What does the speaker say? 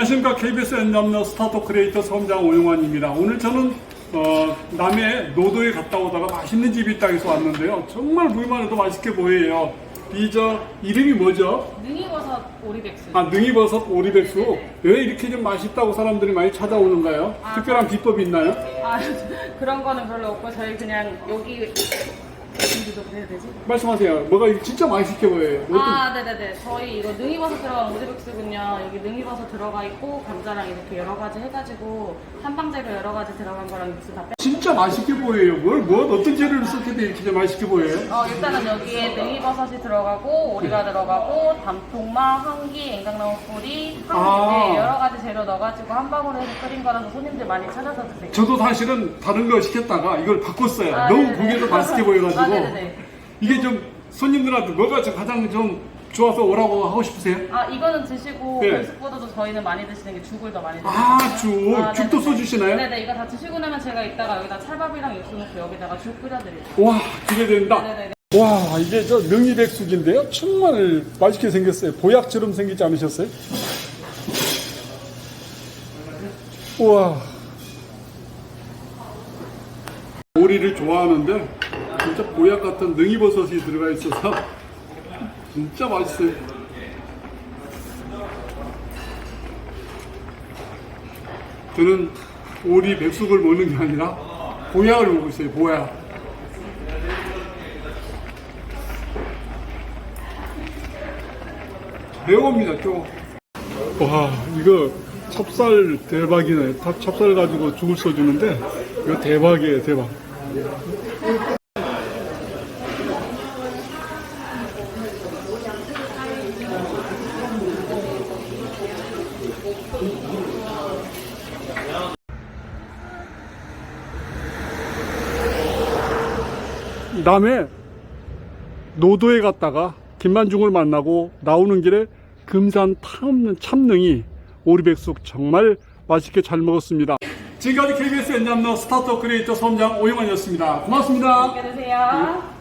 안녕하십니까 KBS 엔잡너 스타트 크리에이터 성장 오용환입니다. 오늘 저는 어, 남해 노도에 갔다 오다가 맛있는 집이 있다 해서 왔는데요. 정말 보기만 해도 맛있게 보여요. 이 저 이름이 뭐죠? 능이버섯 오리백숙. 아 능이버섯 오리백숙. 왜 이렇게 좀 맛있다고 사람들이 많이 찾아오는가요? 아, 특별한 비법이 있나요? 아, 그런 거는 별로 없고 저희 그냥 여기 해야 되지? 말씀하세요. 뭐가 진짜 맛있게 보여요. 어떤- 아, 네네네. 저희 이거 능이버섯 들어간 오리백숙은요. 여기 능이버섯 들어가 있고 감자랑 이렇게 여러 가지 해가지고 한방재료 여러 가지 들어간 거랑 육수 다 빼. 진짜 맛있게 보여요. 뭘, 뭘 어떤 재료를 때 이렇게 맛있게 보여요? 어, 일단은 여기에 능이버섯이 들어가고 오리가 들어가고 단풍마, 황기, 앵강나무 뿌리, 아. 황기 네, 여러 가지 재료 넣어가지고 한 방울에 해서 끓인 거라서 손님들 많이 찾아서 드세요. 저도 사실은 다른 거 시켰다가 이걸 바꿨어요. 아, 너무 네네. 보기에도 맛있게 보여가지고. 아, 네네네. 이게 좀 손님들한테 뭐가 좀 가장 좀 좋아서 오라고 하고 싶으세요? 아 이거는 드시고 네. 별숙보다도 저희는 많이 드시는 게 죽을 더 많이 드세요. 아, 죽. 죽도 네네. 써주시나요? 네네 이거 다 드시고 나면 제가 이따가 여기다 찰밥이랑 육수 넣고 여기다가 죽 끓여드릴게요. 와, 기대된다. 네네네. 와, 이게 저 능이백숙인데요. 정말 맛있게 생겼어요. 보약처럼 생기지 않으셨어요? 우와. 오리를 좋아하는데 진짜 보약 같은 능이버섯이 들어가 있어서 진짜 맛있어요. 저는 오리 백숙을 먹는 게 아니라 보약을 먹고 있어요. 보약. 배고옵니다 또. 와 이거 찹쌀 대박이네. 탑- 찹쌀 가지고 죽을 써주는데 이거 대박이에요 대박. 남해 노도에 갔다가 김만중을 만나고 나오는 길에 금산 참능이 오리백숙 정말 맛있게 잘 먹었습니다. 지금까지 KBS 엔잡너 스타트업 크리에이터 선장 오영환이었습니다. 고맙습니다. 안녕히 계세요.